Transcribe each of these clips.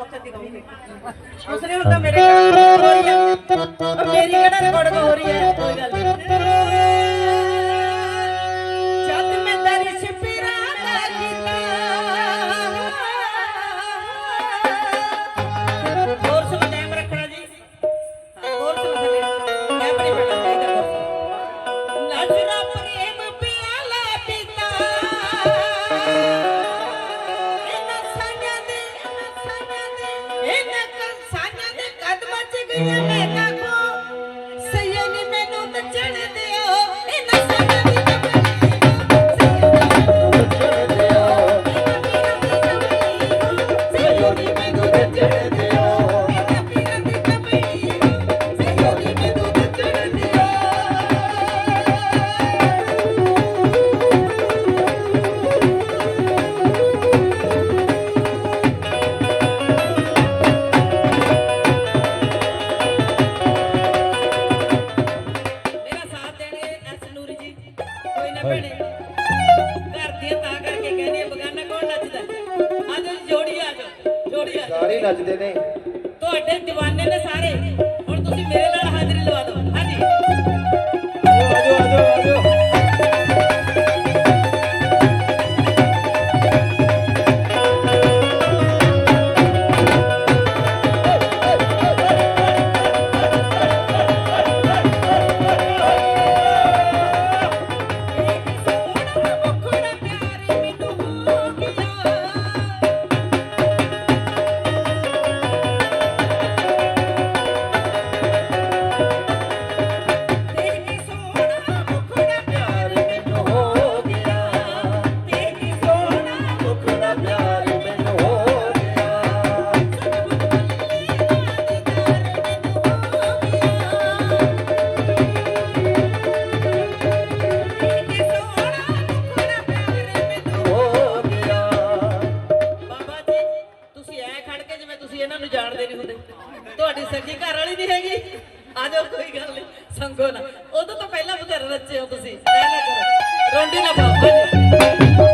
ਉੱਥੇ ਦੀ ਗਾਉਂਦੇ ਉਸਨੇ ਹੁੰਦਾ ਮੇਰੇ ਕੋਲ ਹੋ ਰਹੀ ਹੈ। ਮੇਰੀ ਕਿਹੜਾ ਰਿਕਾਰਡ ਹੋ ਰਹੀ ਹੈ? ਕੋਈ ਗੱਲ ਨਹੀਂ। ਤੁਸੀਂ ਇਹਨਾਂ ਨੂੰ ਜਾਣਦੇ ਨਹੀਂ ਹੁੰਦੇ। ਤੁਹਾਡੀ ਸਖੀ ਘਰ ਵਾਲੀ ਨਹੀਂ ਹੈਗੀ। ਆ ਜਾਓ, ਕੋਈ ਗੱਲ ਨਹੀਂ। ਸੰਗੋ ਨਾ। ਉਹ ਤੋਂ ਪਹਿਲਾਂ ਬਥੇਰੇ ਰੱਚੇ ਹੋ ਤੁਸੀਂ। ਰਹਿਣਾ ਕਰੋ। ਰੋਂਡੀ ਨਾ ਪਾਓ।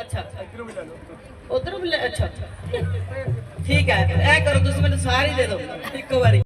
ਅੱਛਾ ਇਧਰੋਂ ਵੀ ਲੈ ਲਓ ਉਧਰੋਂ ਵੀ ਲੈ ਅੱਛਾ। ਠੀਕ ਹੈ ਇਹ ਕਰੋ ਤੁਸੀਂ ਮੈਨੂੰ ਸਾਰੀ ਦੇ ਦਿਓ। ਇੱਕੋ ਵਾਰੀ।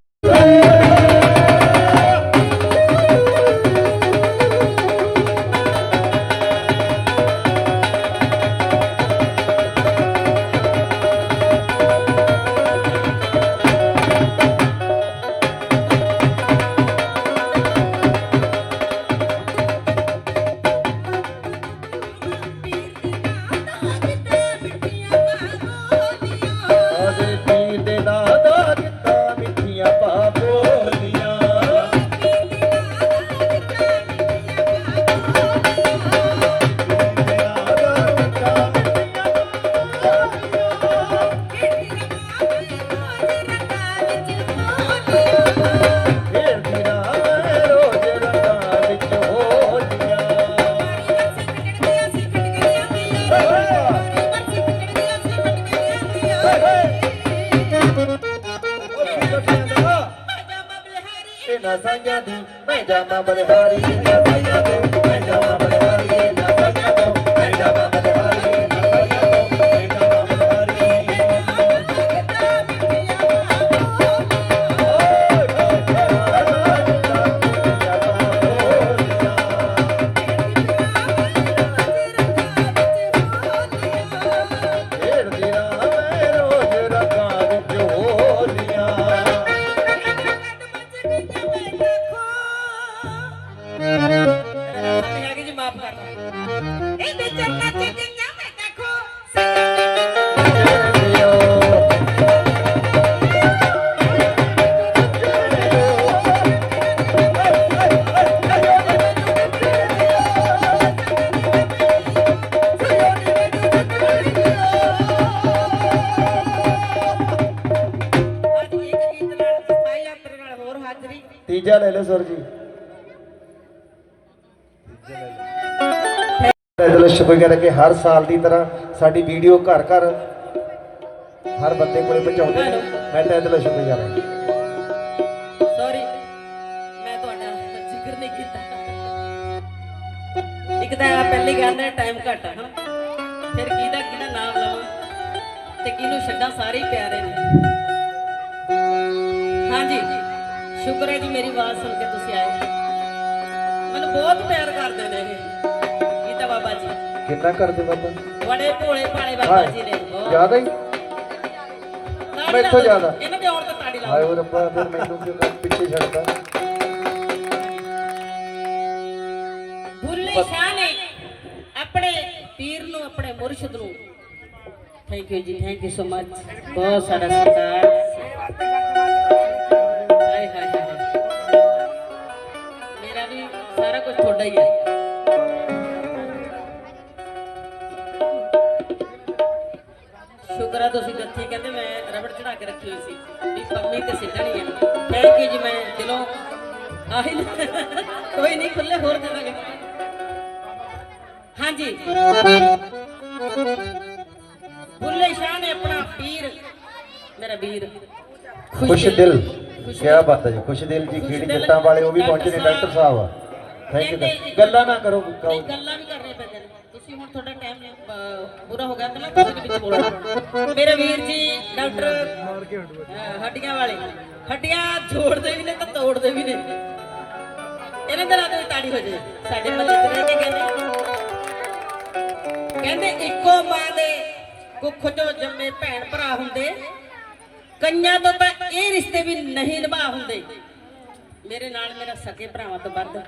ਨਾ ਸਾਈਆਂ ਦੀ ਮੈਂ ਜਾਵਾਂ ਬਲਿਹਾਰੀ ਦਿਲ ਕਰਕੇ ਹਰ ਸਾਲ ਦੀ ਤਰ੍ਹਾਂ ਸਾਡੀ ਵੀਡੀਓ ਘਰ ਘਰ ਹਰ ਬੰਦੇ ਕੋਲੇ ਪਹੁੰਚਾਉਂਦੇ ਨੇ। ਮੈਂ ਤਾਂ ਦਿਲ ਸ਼ੁਕਰ ਕਰ ਰਿਹਾ ਸੌਰੀ ਮੈਂ ਤੁਹਾਡਾ ਜ਼ਿਕਰ ਨਹੀਂ ਕੀਤਾ। ਇੱਕ ਤਾਂ ਪਹਿਲੀ ਗੱਲ ਹੈ ਟਾਈਮ ਘੱਟ ਆ ਫਿਰ ਕਿਹਦਾ ਕਿਹਦਾ ਨਾਮ ਲਵਾਂ? ਤੇ ਕਿਹਨੂੰ ਛੱਡਾਂ? ਸਾਰੇ ਪਿਆਰੇ ਨੇ। ਹਾਂਜੀ, ਸ਼ੁਕਰ ਹੈ ਜੀ ਮੇਰੀ ਆਵਾਜ਼ ਸੁਣ ਕੇ ਤੁਸੀਂ ਆਏ। ਮੈਨੂੰ ਬਹੁਤ ਪਿਆਰ ਕਰਦੇ ਨੇ ਇਹ। ਗੀਤਾ ਬਾਬਾ ਜੀ। ਕਿੰਨਾ ਕਰਦੇ ਬਾਬਾ? ਬੜੇ ਭੋਲੇ ਭਾਲੇ ਬਾਬਾ ਜੀ ਨੇ ਜ਼ਿਆਦਾ ਹੀ? ਮੈਥੋਂ। ਜ਼ਿਆਦਾ। ਇਹਨਾਂ ਤੇ ਤਾੜੀ ਹਾਏ ਲਾਓ ਉਹ ਰੱਬਾ ਫਿਰ ਮੈਨੂੰ ਕਿਉਂ ਪਿੱਛੇ ਛੱਡਦਾ ਬੁੱਲੇ ਸ਼ਾਹ ਨੇ ਆਪਣੇ ਪੀਰ ਨੂੰ ਆਪਣੇ ਮੁਰਸ਼ਿਦ ਨੂੰ thank you ji thank you so much ਬਹੁਤ ਸਾਰਾ ਸਤਿਕਾਰ ਹਾਏ ਹਾਏ ਹਾਏ ਮੇਰਾ ਵੀ ਸਾਰਾ ਕੁਝ ਤੁਹਾਡਾ ਹੀ ਹੈ ਆ ਤੁਸੀਂ ਜੱਥੀ ਕਹਿੰਦੇ ਮੈਂ ਰਬੜ ਚੜਾ ਕੇ ਰੱਖੀ ਹੋਈ ਸੀ। ਵੀ ਪੰਮੀ ਤੇ ਸਿੱਧਣੀ ਹੈ ਥੈਂਕ ਯੂ ਜੀ ਮੈਂ ਦਿਲੋਂ ਆਹੀ ਕੋਈ ਨਹੀਂ ਖੁੱਲੇ ਹੋਰ ਦੇ ਦਾਂਗੇ। ਹਾਂਜੀ। ਬੁੱਲੇ ਸ਼ਾਹ ਨੇ ਆਪਣਾ ਪੀਰ ਮੇਰਾ ਵੀਰ। ਖੁਸ਼ ਦਿਲ। ਕੀ ਬਾਤ ਹੈ ਜੀ ਖੁਸ਼ ਦਿਲ ਜੀ ਖੇੜੀ ਜੱਟਾਂ ਵਾਲੇ ਉਹ ਵੀ ਪਹੁੰਚੇ ਨੇ ਡਾਕਟਰ ਸਾਹਿਬ। ਥੈਂਕ ਯੂ ਗੱਲਾਂ ਨਾ ਕਰੋ ਗੱਲਾਂ ਵੀ ਕਰਨੀਆਂ ਪੈਂਦੀਆਂ ਨੇ ਤੁਸੀਂ ਹੁਣ ਤੁਹਾਡਾ ਟਾਈਮ ਪੂਰਾ ਹੋ ਗਿਆ ਤੇ ਤੁਸੀਂ ਵਿੱਚ ਬੋਲਣਾ ਮੇਰੇ ਵੀਰ ਜੀ, ਡਾਕਟਰ ਹੱਡੀਆਂ ਵਾਲੇ। ਹੱਡੀਆਂ ਜੋੜਦੇ ਵੀ ਨੇ ਤਾਂ ਤੋੜਦੇ ਵੀ ਨੇ। ਇਹਨਾਂ ਦੇ ਨਾਲ ਵੀ ਤਾੜੀ ਹੋ ਜਾਏ ਸਾਡੇ ਮੱਲੇ ਤੇ ਕੇ ਕਹਿੰਦੇ ਕਹਿੰਦੇ, ਇੱਕੋ ਮਾਂ ਦੇ ਕੁੱਖ ਚੋਂ ਜੰਮੇ ਭੈਣ ਭਰਾ ਹੁੰਦੇ। ਕਈਆਂ ਤੋਂ ਤਾਂ ਇਹ ਰਿਸ਼ਤੇ ਵੀ ਨਹੀਂ ਨਿਭਾ ਹੁੰਦੇ। ਮੇਰੇ ਨਾਲ ਮੇਰਾ ਸਕੇ ਭਰਾਵਾਂ ਤੋਂ ਵੱਧ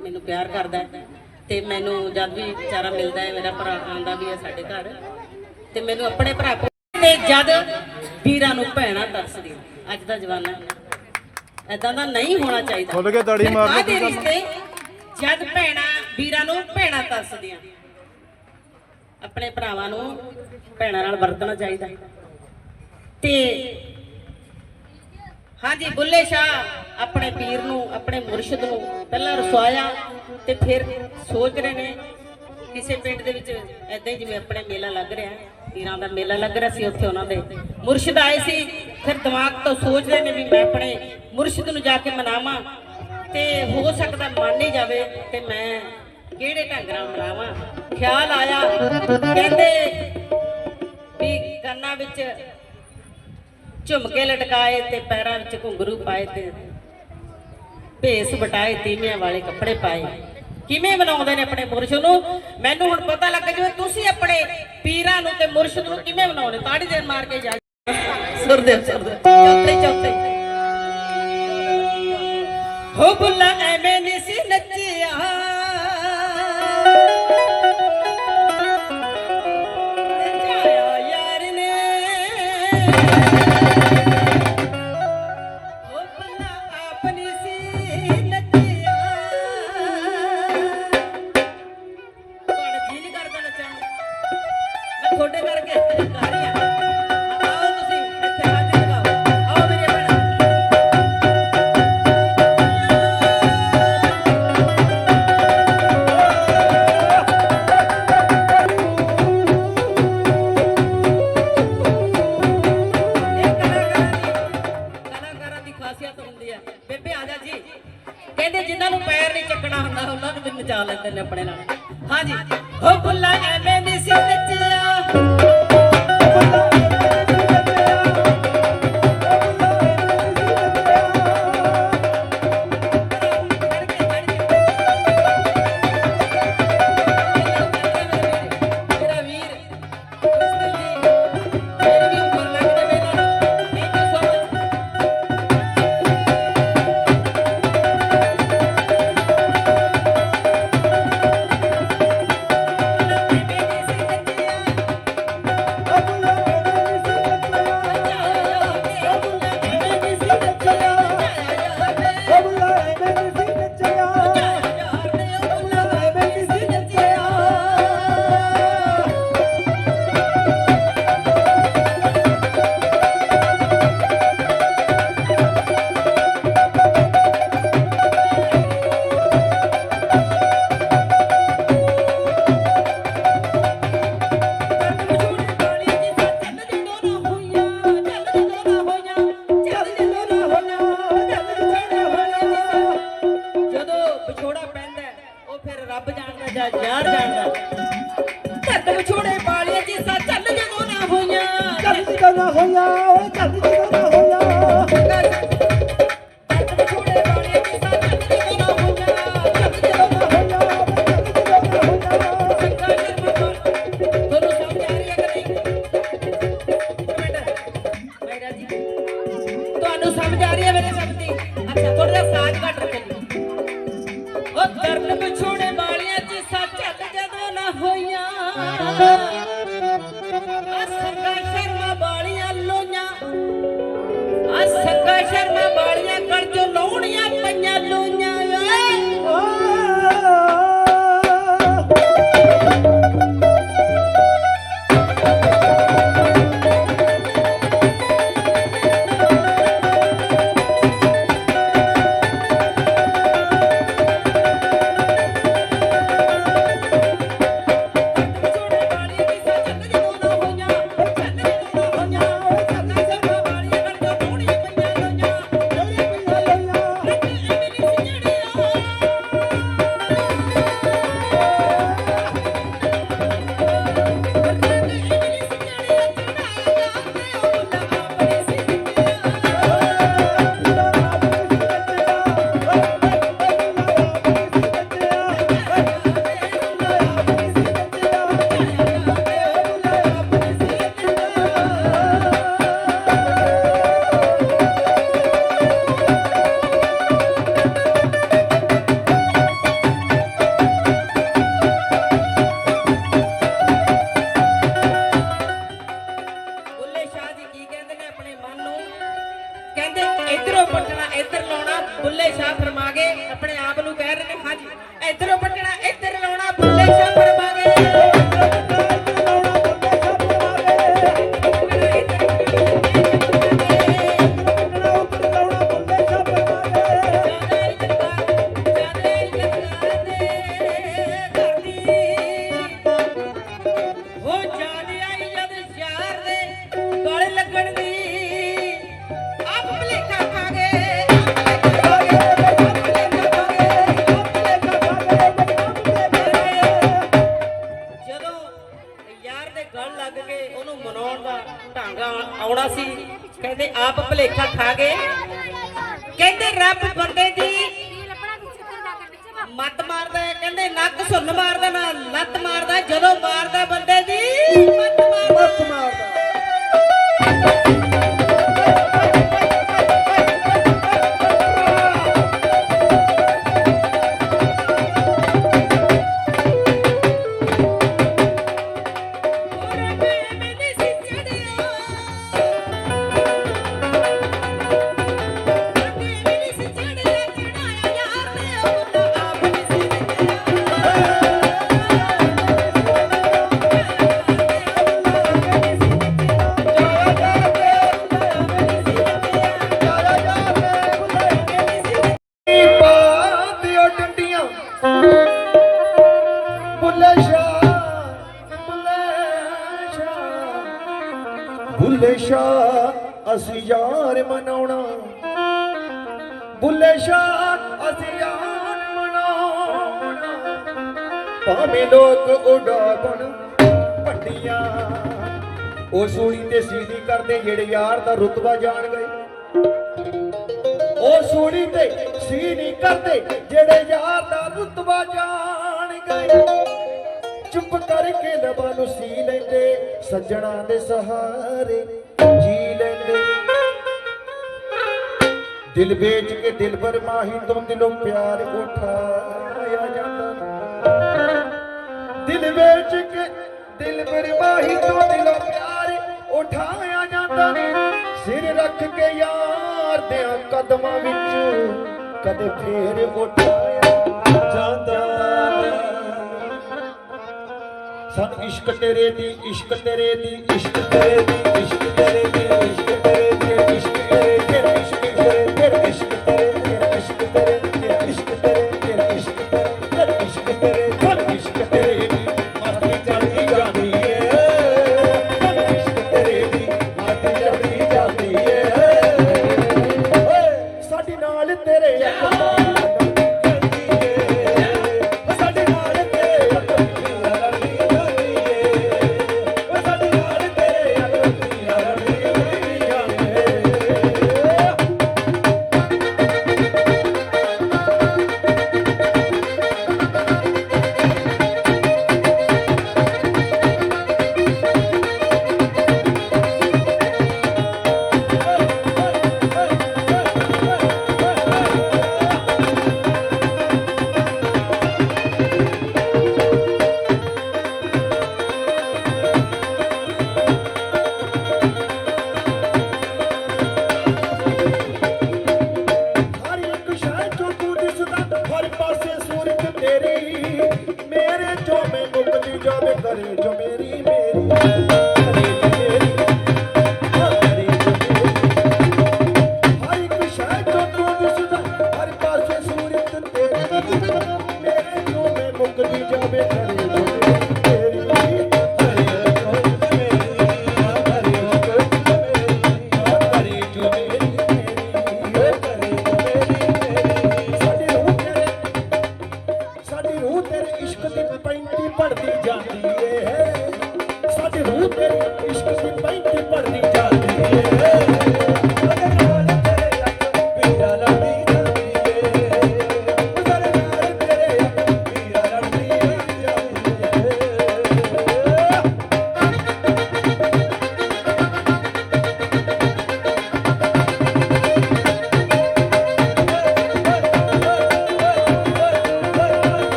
ਮੈਨੂੰ ਪਿਆਰ ਕਰਦਾ ਹੈ। ਤੇ ਮੈਨੂੰ ਜਦ ਵੀ ਵਿਚਾਰਾ ਮਿਲਦਾ ਹੈ ਮੇਰਾ ਭਰਾ ਆਉਂਦਾ ਵੀ ਹੈ ਸਾਡੇ ਘਰ ਤੇ ਮੈਨੂੰ ਆਪਣੇ ਭਰਾ ਤੇ ਜਦ ਵੀਰਾਂ ਨੂੰ ਭੈਣਾਂ ਤਰਸਦੀਆਂ ਅੱਜ ਦਾ ਜਵਾਨਾ ਐਦਾਂ ਦਾ ਨਹੀਂ ਹੋਣਾ ਚਾਹੀਦਾ। ਖੁੱਲ ਕੇ ਤਾੜੀ ਮਾਰ ਲਓ ਰਿਸ਼ਤੇ ਜਦ ਭੈਣਾਂ ਵੀਰਾਂ ਨੂੰ ਭੈਣਾਂ ਤਰਸਦੀਆਂ ਆਪਣੇ ਭਰਾਵਾਂ ਨੂੰ ਭੈਣਾਂ ਨਾਲ ਵਰਤਣਾ ਚਾਹੀਦਾ। ਤੇ ਹਾਂਜੀ, ਬੁੱਲੇ ਸ਼ਾਹ ਆਪਣੇ ਪੀਰ ਨੂੰ, ਆਪਣੇ ਮੁਰਸ਼ਿਦ ਨੂੰ ਪਹਿਲਾਂ ਰਸਵਾਇਆ ਤੇ ਫਿਰ ਸੋਚ ਰਹੇ ਨੇ ਕਿਸੇ ਪਿੰਡ ਦੇ ਵਿੱਚ ਐਦਾਂ ਹੀ ਜਿਵੇਂ ਆਪਣੇ ਮੇਲਾ ਲੱਗ ਰਿਹਾ ਪੀਰਾਂ ਦਾ ਮੇਲਾ ਲੱਗ ਰਿਹਾ ਸੀ ਉੱਥੇ ਉਹਨਾਂ ਦੇ। ਮੁਰਸ਼ਿਦ ਆਏ ਸੀ, ਫਿਰ ਦਿਮਾਗ ਤੋਂ ਸੋਚਦੇ ਨੇ ਵੀ ਮੈਂ ਆਪਣੇ ਮੁਰਸ਼ਿਦ ਨੂੰ ਜਾ ਕੇ ਮਨਾਵਾਂ ਤੇ ਹੋ ਸਕਦਾ ਮੰਨ ਹੀ ਜਾਵੇ ਤੇ ਮੈਂ ਕਿਹੜੇ ਢੰਗ ਨਾਲ ਮਨਾਵਾਂ। ਖਿਆਲ ਆਇਆ, ਕਹਿੰਦੇ ਵੀ ਕੰਨਾਂ ਵਿੱਚ ਝੁਮਕੇ ਲਟਕਾਏ ਤੇ ਪੈਰਾਂ ਵਿੱਚ ਘੁੰਗਰੂ ਪਾਏ ਤੇ ਭੇਸ ਬਟਾਏ ਤੀਵੀਆਂ ਵਾਲੇ ਕੱਪੜੇ ਪਾਏ। ਕਿਵੇਂ ਬਣਾਉਂਦੇ ਨੇ ਆਪਣੇ ਮੁਰਸ਼ਿਦ ਨੂੰ? ਮੈਨੂੰ ਹੁਣ ਪਤਾ ਲੱਗ ਜਿਵੇਂ ਤੁਸੀਂ ਆਪਣੇ ਪੀਰਾਂ ਨੂੰ ਤੇ ਮੁਰਸ਼ਿਦ ਨੂੰ ਕਿਵੇਂ ਬਣਾਉਂਦੇ ਤਾੜੀ ਦੇ ਮਾਰ ਕੇ ਜਾ ਸੁਰਦੇਵ ਸੁਰਦੇਵ ਚੌਥੇ ਚੌਥੇ। ਹੋ ਬੁੱਲਾ ਛੋੜੇ ਪਾਲੀਆਂ ਜਿਸਾ ਚੱਲ ਜਦੋਂ ਨਾ ਹੋਈਆਂ। ਚੱਲ ਜਦੋਂ ਨਾ ਹੋਈਆਂ, ਓਏ ਚੱਲ ਜਦੋਂ ਨਾ Oh, ਬਣੀਆਂ ਉਹ ਸੂਲੀ ਤੇ ਸੀਦੀ ਕਰਦੇ ਜਿਹੜੇ ਯਾਰ ਦਾ ਰੁਤਬਾ ਜਾਣ ਗਏ। ਉਹ ਸੂਲੀ ਤੇ ਸੀ ਕਰਦੇ ਜਿਹੜੇ ਯਾਰ ਦਾ ਰੁਤਬਾ ਜਾਣ ਗਏ। ਚੁੱਪ ਕਰਕੇ ਲਬਾਂ ਨੂੰ ਸੀ ਲੈਂਦੇ ਸੱਜਣਾ ਦੇ ਸਹਾਰੇ, ਜੀ ਲੈਂਦੇ। ਦਿਲ ਵੇਚ ਕੇ ਦਿਲ ਪਰ ਮਾਹੀ ਤੋਂ ਦਿਲੋਂ ਪਿਆਰ ਉਠਾਇਆ ਜਾਂਦਾ। ਦਿਲ ਵੇਚ ਕੇ ਦਿਲ ਬਰਮਾਹੀ ਤੋਂ ਦਿਲੋਂ ਪਿਆਰ ਉਠਾਇਆ ਜਾਂਦਾ ਨਹੀਂ ਸਿਰ ਰੱਖ ਕੇ ਯਾਰ ਦੇ ਕਦਮਾਂ ਵਿੱਚ ਕਦੇ ਫੇਰ ਉਠਾਇਆ ਜਾਂਦਾ ਸਨ ਇਸ਼ਕ ਤੇਰੇ ਦੀ, ਇਸ਼ਕ ਤੇਰੇ ਦੀ, ਇਸ਼ਕ ਤੇਰੇ ਦੀ, ਇਸ਼ਕ ਤੇਰੇ ਦੀ, ਇਸ਼ਕ ਤੇਰੇ ਦੀ।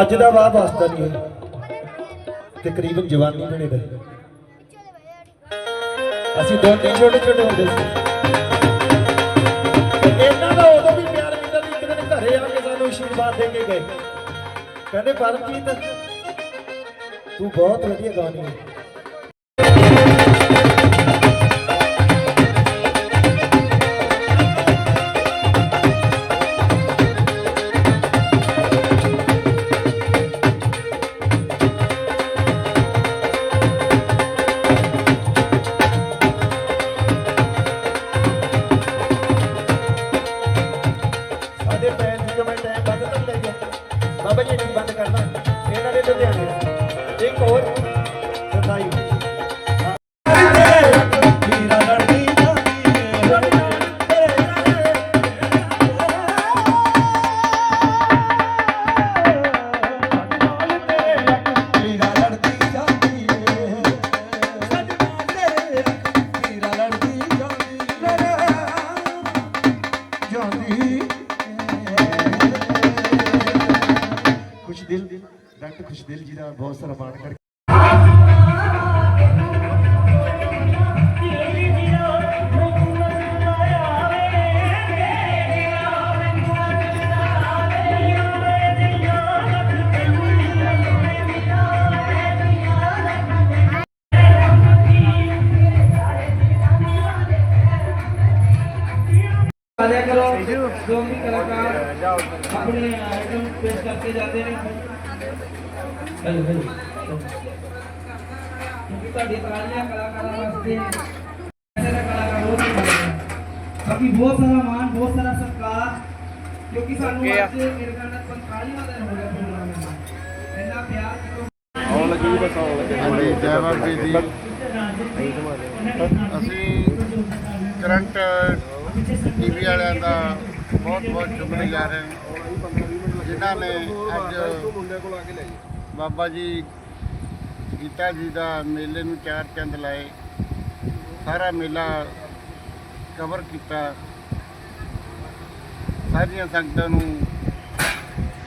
ਅੱਜ ਦਾ ਵਾਹ ਵਾਸਤਾ ਨਹੀਂ ਹੈ ਤਕਰੀਬਨ ਜਵਾਨੀ ਬਣੇ ਦਾ ਅਸੀਂ ਦੋਨੇ ਛੋਟੇ ਛੋਟੇ ਹੁੰਦੇ ਸੀ। ਇਹਨਾਂ ਦਾ ਉਦੋਂ ਵੀ ਪਿਆਰ ਮਿਲਦਾ ਸੀ, ਇੱਕ ਦਿਨ ਘਰੇ ਆ ਕੇ ਸਾਨੂੰ ਆਸ਼ੀਰਵਾਦ ਦੇ ਕੇ ਗਏ। ਕਹਿੰਦੇ, ਪਰਮਜੀਤ, ਤੂੰ ਬਹੁਤ ਵਧੀਆ ਗਾਣੀ ਹੈ। ਖੁਸ਼ ਦਿਲ ਡਾਕਟਰ ਖੁਸ਼ ਦਿਲ ਜੀ ਦਾ ਬਹੁਤ ਸਾਰਾ ਮਾਣ ਕਰੋ ਜੋ ਵੀ ਕਲਾਕਾਰ ਆਪਣੇ ਆਈਟਮ ਪੇਸ਼ ਕਰਕੇ ਜਾਂਦੇ ਨੇ। Hello hello. ਕਿਉਂਕਿ ਤੁਹਾਡੀ ਤਾਲੀਆਂ ਕਲਾਕਾਰਾਂ ਵਾਸਤੇ ਦਾ ਬਾਕੀ ਬਹੁਤ ਸਾਰਾ ਮਾਣ ਬਹੁਤ ਸਾਰਾ ਸਤਿਕਾਰ ਕਿਉਂਕਿ ਸਾਨੂੰ ਅੱਜ ਮੇਰੇ ਨਾਲ 45ਵਾਂ ਦਿਨ ਹੋ ਗਿਆ ਪ੍ਰੋਗਰਾਮ ਦਾ। ਇੰਨਾ ਪਿਆਰ ਕਿਉਂ ਹਾਂਜੀ ਜੈ ਬਾਬਾ ਜੀ। ਅਸੀਂ ਕਰੰਟ ਟੀਵੀ ਵਾਲਿਆਂ ਦਾ ਬਹੁਤ ਬਹੁਤ ਸ਼ੁਕਰਗੁਜ਼ਾਰ ਹਾਂ ਜਿਨ੍ਹਾਂ ਨੇ ਅੱਜ ਬਾਬਾ ਜੀ ਗੀਤਾ ਜੀ ਦਾ ਮੇਲੇ ਨੂੰ ਚਾਰ ਚੰਦ ਲਾਏ। ਸਾਰਾ ਮੇਲਾ ਕਵਰ ਕੀਤਾ। ਸਾਰੀਆਂ ਸੰਗਤਾਂ ਨੂੰ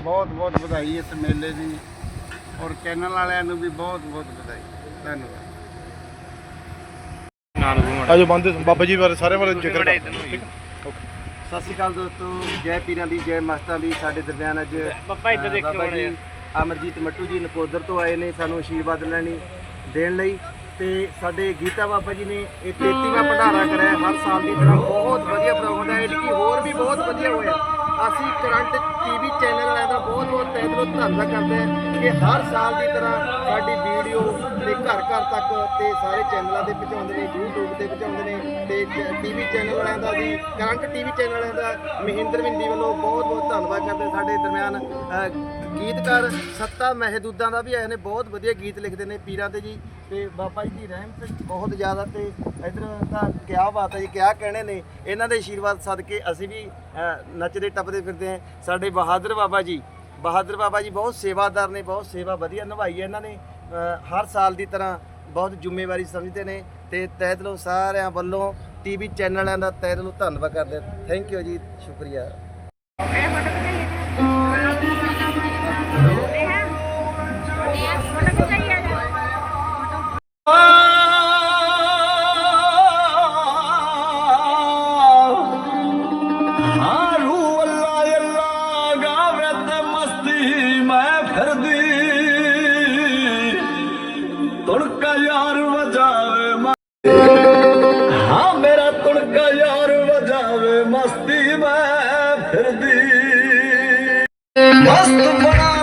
ਬਹੁਤ ਬਹੁਤ ਵਧਾਈ ਇਸ ਮੇਲੇ ਦੀ। ਔਰ ਚੈਨਲ ਵਾਲਿਆਂ ਨੂੰ ਵੀ ਬਹੁਤ ਬਹੁਤ ਵਧਾਈ। ਧੰਨਵਾਦ। ਆਜੋ ਬੰਦੇ ਬਾਬਾ ਜੀ ਬਾਰੇ ਸਾਰੇ ਬਾਰੇ ਜ਼ਿਕਰ ਕਰ। ਠੀਕ ਹੈ? ਸਤਿ ਸ਼੍ਰੀ ਅਕਾਲ ਦੋਸਤੋ ਜੈ ਪੀਰਾਂ ਦੀ ਜੈ ਮਸਤਾਂ ਦੀ ਸਾਡੇ ਦਰਮਿਆਨ ਅੱਜ ਪਪਾ ਇੱਧਰ ਬਾਬਾ ਜੀ ਅਮਰਜੀਤ ਮੱਟੂ ਜੀ ਨਕੋਦਰ ਤੋਂ ਆਏ ਨੇ ਸਾਨੂੰ ਆਸ਼ੀਰਵਾਦ ਲੈਣੀ ਦੇਣ ਲਈ। ਤੇ ਸਾਡੇ ਗੀਤਾ ਬਾਬਾ ਜੀ ਨੇ ਇਹ 33ਵਾਂ ਭੰਡਾਰਾ ਕਰਾਇਆ ਹਰ ਸਾਲ ਦੀ ਤਰ੍ਹਾਂ ਬਹੁਤ ਵਧੀਆ ਪ੍ਰੋਗਰਾਮ ਹੈ ਕਿ ਹੋਰ ਵੀ ਬਹੁਤ ਵਧੀਆ ਹੋਇਆ। ਅਸੀਂ ਕਰੰਟ ਟੀਵੀ ਚੈਨਲ ਵਾਲਿਆਂ ਦਾ ਬਹੁਤ ਬਹੁਤ ਤਹਿ ਦਿਲੋਂ ਧੰਨਵਾਦ ਕਰਦੇ ਹਾਂ ਕਿ ਹਰ ਸਾਲ ਦੀ ਤਰ੍ਹਾਂ ਸਾਡੀ ਵੀਡੀਓ ਤੇ ਘਰ ਘਰ ਤੱਕ ਤੇ ਸਾਰੇ ਚੈਨਲਾਂ ਤੇ ਪਹੁੰਚਾਉਂਦੇ ਨੇ, YouTube ਤੇ ਪਹੁੰਚਾਉਂਦੇ ਨੇ ਤੇ ਟੀਵੀ ਚੈਨਲ ਵਾਲਿਆਂ ਦਾ ਵੀ, ਕਰੰਟ ਟੀਵੀ ਚੈਨਲ ਵਾਲਿਆਂ ਦਾ ਮਹਿੰਦਰ ਬਿੰਦੀ ਵੱਲੋਂ ਬਹੁਤ ਬਹੁਤ ਧੰਨਵਾਦ ਕਰਦੇ ਸਾਡੇ ਦਰਮਿਆਨ ਗੀਤਕਾਰ ਸੱਤਾ ਮਹਿਦੂਦਾਂ ਦਾ ਵੀ ਆਏ ਨੇ ਬਹੁਤ ਵਧੀਆ ਗੀਤ ਲਿਖਦੇ ਨੇ ਪੀਰਾਂ ਤੇ ਜੀ। ਤੇ ਬਾਬਾ ਜੀ ਦੀ ਰਹਿਮਤ ਬਹੁਤ ਜ਼ਿਆਦਾ ਤੇ ਇਧਰ ਤਾਂ ਕਿਆ ਬਾਤ ਹੈ ਜੀ ਕਿਆ ਕਹਿਣੇ ਨੇ। ਇਹਨਾਂ ਦੇ ਆਸ਼ੀਰਵਾਦ ਸਦਕੇ ਅਸੀਂ ਵੀ ਅ, ਨੱਚਦੇ ਟੱਪਦੇ ਫਿਰਦੇ ਹਾਂ। ਸਾਡੇ ਬਹਾਦਰ ਬਾਬਾ ਜੀ ਬਹਾਦਰ ਬਾਬਾ ਜੀ ਬਹੁਤ ਸੇਵਾਦਾਰ ਨੇ ਬਹੁਤ ਸੇਵਾ ਵਧੀਆ ਨਿਭਾਈ ਹੈ ਇਹਨਾਂ ਨੇ। ਅ, ਹਰ ਸਾਲ ਦੀ ਤਰ੍ਹਾਂ ਬਹੁਤ ਜ਼ਿੰਮੇਵਾਰੀ ਸਮਝਦੇ ਨੇ ਤੇ ਤਹਿ ਦਿਲੋਂ ਸਾਰਿਆਂ ਵੱਲੋਂ ਟੀਵੀ ਚੈਨਲਾਂ ਦਾ ਤਹਿ ਦਿਲੋਂ ਧੰਨਵਾਦ ਕਰਦੇ ਥੈਂਕ ਯੂ ਜੀ ਸ਼ੁਕਰੀਆ। Good morning.